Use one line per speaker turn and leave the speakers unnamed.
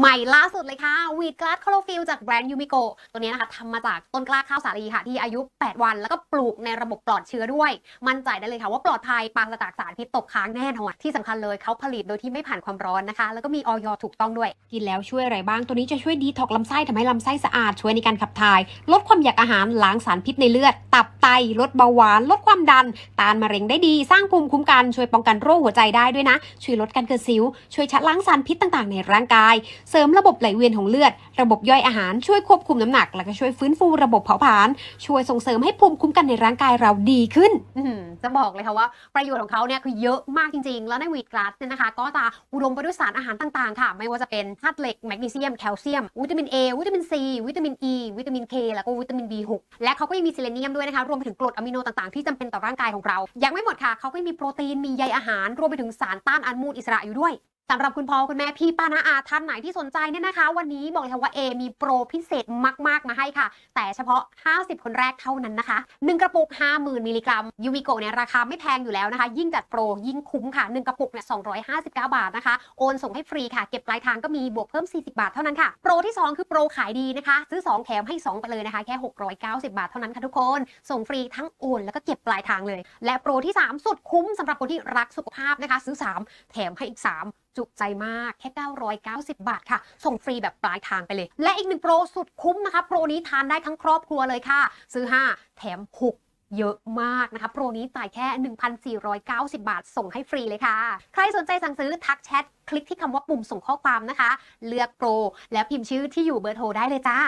ใหม่ล่าสุดเลยค่ะวีดกลาสคลอโรฟิลจากแบรนด์ยูมิโกตัวนี้นะคะทำมาจากต้นกล้าข้าวสาลีค่ะ ที่อายุ 8 วัน แล้วก็ปลูกในระบบปลอดเชื้อด้วย มั่นใจได้เลยค่ะว่าปลอดภัยปราศจากสารพิษตกค้างแน่นอนที่สำคัญเลยเขาผลิตโดยที่ไม่ผ่านความร้อนนะคะ แล้วก็มีออยถูกต้องด้วย
กินแล้วช่วยอะไรบ้าง ตัวนี้จะช่วยดีท็อกลำไส้ทำให้ลำไส้สะอาดช่วยในการขับถ่าย ลดความอยากอาหารล้างสารพิษในเลือด ตับไตลดเบาหวาน ลดความดันต้านมะเร็งได้ดี สร้างภูมิคุ้มกันช่วยป้องกันโรคหัวใจได้ด้วยนะ ช่วยลดการเกิดสิว ช่วยชะล้างสารพิษต่างๆ ในร่างกายเสริมระบบไหลเวียนของเลือด ระบบย่อยอาหารช่วยควบคุมน้ำหนัก แล้วก็ช่วยฟื้นฟูระบบเผาผลาญช่วยส่งเสริมให้ภูมิคุ้มกันในร่างกายเราดีขึ้น
จะบอกเลยค่ะว่าประโยชน์ของเขาเนี่ยคือเยอะมากจริง ๆ แล้วในวีดกลาสเนี่ยนะคะ ก็จะอุดมไปด้วยสารอาหารต่างๆ ค่ะ ไม่ว่าจะเป็นธาตุเหล็กแมกนีเซียมแคลเซียมวิตามิน A วิตามิน C วิตามิน E วิตามิน K แล้วก็วิตามิน B6 และเขาก็ยังมีเซเลเนียมด้วยนะคะรวมไปถึงกรดอะมิโนต่างๆที่จำเป็นต่อร่างกายของเรา ยังไม่หมดค่ะเขาก็ยังมีโปรตีนมีใยอาหาร รวมไปถึงสารต้านอนุมูลอิสระอยู่ด้วย สำหรับคุณพ่อคุณแม่พี่ป้านาอาท่านไหนที่สนใจเนี่ยนะคะ วันนี้บอกเลยค่ะว่า A มีโปรพิเศษมากๆมาให้ค่ะ แต่เฉพาะ 50 คนแรกเท่านั้นนะคะ 1 กระปุก 50,000 มิลลิกรัมยูมิโกเนี่ยราคาไม่แพงอยู่แล้วนะคะ ยิ่งจัดโปรยิ่งคุ้มค่ะ 1 กระปุกเนี่ย259 บาทนะคะ โอนส่งให้ฟรีค่ะ เก็บปลายทางก็มีบวกเพิ่ม 40 บาทเท่านั้นค่ะ โปรที่ 2 คือโปรขายดีนะคะ ซื้อ 2 แถมให้ 2 ไปเลยนะคะ แค่ 690 บาทเท่านั้นค่ะทุกคน ส่งฟรีทั้งโอนแล้วก็เก็บปลายทางเลย และโปรที่ 3 สุดคุ้มสำหรับคนที่รักสุขภาพนะคะ ซื้อ 3 แถมให้อีก 3จุใจมากแค่ 990 บาทค่ะ ส่งฟรีแบบปลายทางไปเลย และอีกหนึ่งโปรสุดคุ้มนะคะ โปรนี้ทานได้ทั้งครอบครัวเลยค่ะ ซื้อ 5 แถม 6เยอะมากนะคะ โปรนี้จ่ายแค่ 1,490 บาท ส่งให้ฟรีเลยค่ะ ใครสนใจสั่งซื้อทักแชท คลิกที่คำว่าปุ่มส่งข้อความนะคะ เลือกโปร แล้วพิมพ์ชื่อที่อยู่เบอร์โทรได้เลยจ้า